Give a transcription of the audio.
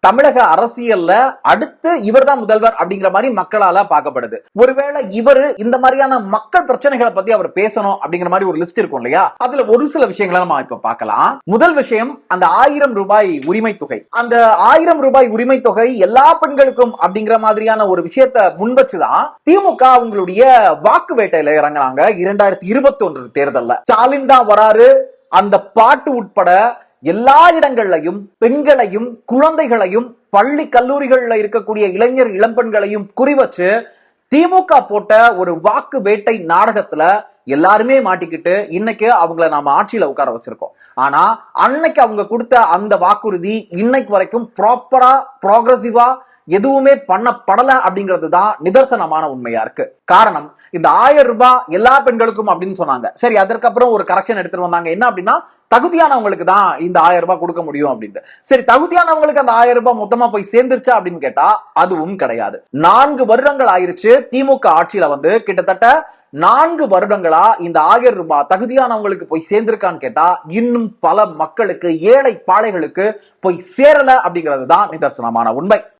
தமிழக அரசியல்ல அடுத்து இவர்தான் முதல்வர் அப்படிங்கிற மாதிரி மக்களால பார்க்கப்படுது. ஒருவேளை இவரு இந்த மாதிரியான மக்கள் பிரச்சனைகளை பத்தி அவர் பேசணும் அப்படிங்கிற மாதிரி ஒரு லிஸ்ட் இருக்கும் இல்லையா? அதுல ஒரு சில விஷயங்களை நம்ம இப்ப பார்க்கலாம். முதல் விஷயம் அந்த ஆயிரம் ரூபாய் உரிமை தொகை. அந்த ஆயிரம் ரூபாய் உரிமை தொகை எல்லா பெண்களுக்கும் அப்படிங்கிற மாதிரியான ஒரு விஷயத்த முன் வச்சுதான் திமுக அவங்களுடைய வாக்கு வேட்டையில இறங்குனாங்க இரண்டாயிரத்தி இருபத்தி ஒன்று தேர்தல்ல. ஸ்டாலின் தான் வராரு. அந்த பாட்டு உட்பட எல்லா இடங்கள்லையும் பெண்களையும் குழந்தைகளையும் பள்ளி கல்லூரிகள்ல இருக்கக்கூடிய இளைஞர் இளம்பெண்களையும் குறிவச்சு திமுக போட்ட ஒரு வாக்கு வேட்டை நாடகத்துல எல்லாருமே மாட்டிக்கிட்டு இன்னைக்கு அவங்கள நாம ஆட்சியில உட்கார வச்சிருக்கோம். ஆனா அன்னைக்கு அவங்க கொடுத்த அந்த வாக்குறுதி இன்னைக்கு வரைக்கும் ப்ராப்பரா ப்ராக்ரஸிவா எதுவுமே பண்ணப்படல அப்படிங்கிறது தான் நிதர்சனமான உண்மையா இருக்கு. காரணம் இந்த ஆயிரம் ரூபாய் எல்லா பெண்களுக்கும் அப்படின்னு சொன்னாங்க. சரி அதற்கப்புறம் ஒரு கரெக்ஷன் எடுத்துட்டு வந்தாங்க. என்ன அப்படின்னா தகுதியானவங்களுக்கு தான் இந்த ஆயிரம் ரூபாய் கொடுக்க முடியும் அப்படின்ட்டு. சரி தகுதியானவங்களுக்கு அந்த ஆயிரம் ரூபாய் மொத்தமா போய் சேர்ந்துருச்சா அப்படின்னு கேட்டா அதுவும் கிடையாது. நான்கு வருடங்கள் ஆயிருச்சு திமுக ஆட்சியில வந்து கிட்டத்தட்ட நான்கு வருடங்களா இந்த ஆயிரம் ரூபாய் தகுதியானவங்களுக்கு போய் சேர்ந்திருக்கான்னு கேட்டா இன்னும் பல மக்களுக்கு ஏழை பாழைகளுக்கு போய் சேரல அப்படிங்கிறது தான் நிதர்சனமான உண்மை.